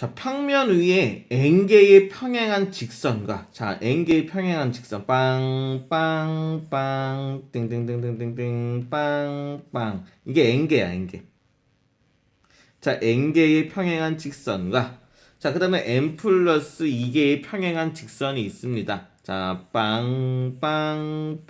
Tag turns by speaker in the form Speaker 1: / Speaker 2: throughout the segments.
Speaker 1: 자, 평면 위에 n개의 평행한 직선과 자, n개의 평행한 직선 빵빵빵 띵띵띵띵띵띵 빵빵 이게 n개야, n개. 자, n개의 평행한 직선과 자, 그다음에 n 플러스 2개의 평행한 직선이 있습니다. 자, 빵빵빵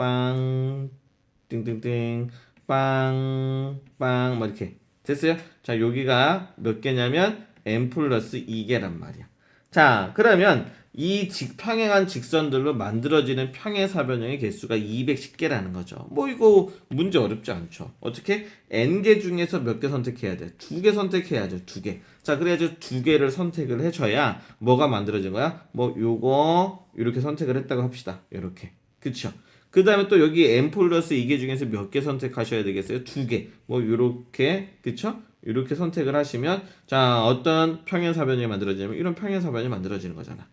Speaker 1: 띵띵띵 빵빵 뭐 이렇게 됐어요? 자, 여기가 몇 개냐면 n 플러스 2개란 말이야. 자, 그러면 이 직, 평행한 직선들로 만들어지는 평행사변형의 개수가 210개라는 거죠. 뭐 이거 문제 어렵지 않죠. 어떻게 n개 중에서 몇 개 선택해야 돼? 두 개 선택해야죠. 두 개. 자, 그래야지 두 개를 선택을 해줘야 뭐가 만들어진 거야? 뭐 요거 이렇게 선택을 했다고 합시다. 이렇게. 그쵸? 그 다음에 또 여기 n 플러스 2개 중에서 몇 개 선택하셔야 되겠어요? 두 개. 뭐 요렇게. 그쵸? 이렇게 선택을 하시면 자 어떤 평행사변이 만들어지냐면 이런 평행사변이 만들어지는 거잖아.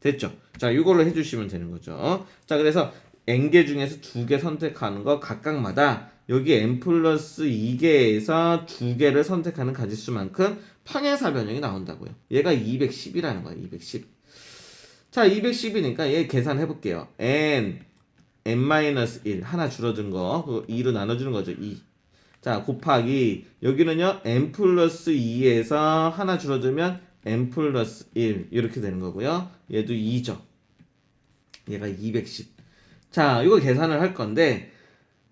Speaker 1: 됐죠? 자 이걸로 해주시면 되는 거죠. 자 그래서 n개 중에서 두 개 선택하는 거 각각마다 여기 n 플러스 2개에서 두 개를 선택하는 가지수만큼 평행사 변형이 나온다고요. 얘가 210이라는 거야. 210. 자 210이니까 얘 계산해 볼게요. n n-1 하나 줄어든 거 그거 2로 나눠주는 거죠. 2. 자, 곱하기 여기는요. n 플러스 2에서 하나 줄어들면 n 플러스 1 이렇게 되는 거고요. 얘도 2죠. 얘가 210. 자, 이거 계산을 할 건데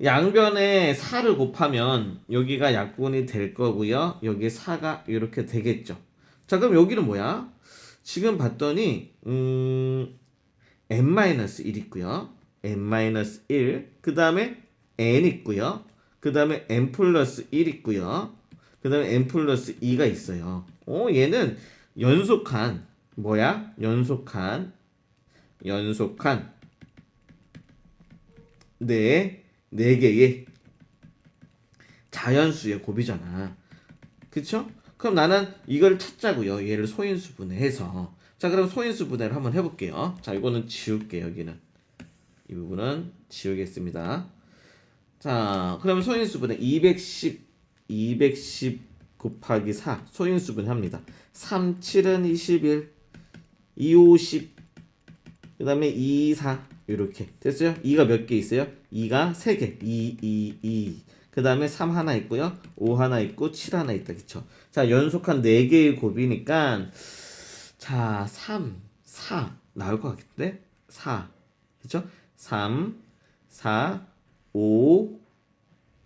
Speaker 1: 양변에 4를 곱하면 여기가 약분이 될 거고요. 여기 4가 이렇게 되겠죠. 자, 그럼 여기는 뭐야? 지금 봤더니 음 n-1 있고요. n-1 그 다음에 n 있고요. 그 다음에 n 플러스 1 있고요. 그 다음에 n 플러스 2가 있어요. 어, 얘는 연속한 뭐야? 연속한 연속한 네, 네 개의 자연수의 곱이잖아. 그쵸? 그럼 나는 이걸 찾자고요. 얘를 소인수 분해해서. 자, 그럼 소인수 분해를 한번 해볼게요. 자, 이거는 지울게 여기는. 이 부분은 지우겠습니다. 자, 그러면 소인수분해 210, 210 곱하기 4 소인수분 합니다. 3, 7은 21, 2, 50, 그 다음에 2, 4 이렇게 됐어요? 2가 몇 개 있어요? 2가 3개 2, 2, 2. 그 다음에 3 하나 있고요. 5 하나 있고 7 하나 있다. 그쵸? 자, 연속한 4개의 곱이니까 자, 3, 4 나올 것 같은데? 4. 그쵸? 3, 4, 5,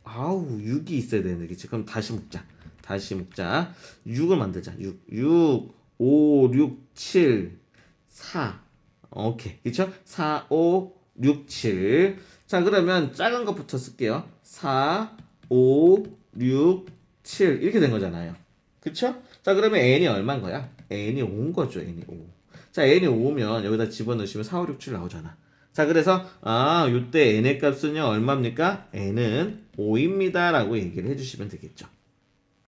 Speaker 1: 아우, 6이 있어야 되는데, 그치? 그럼 다시 묶자. 다시 묶자. 6을 만들자. 6, 6, 5, 6, 7, 4. 오케이. 그쵸? 4, 5, 6, 7. 자, 그러면 작은 것부터 쓸게요. 4, 5, 6, 7. 이렇게 된 거잖아요. 그쵸? 자, 그러면 n이 얼마인 거야? n이 5인 거죠, n이 5. 자, n이 5면 여기다 집어넣으시면 4, 5, 6, 7 나오잖아. 자, 그래서 아, 요때 n의 값은요 얼마입니까? n은 5입니다 라고 얘기를 해주시면 되겠죠.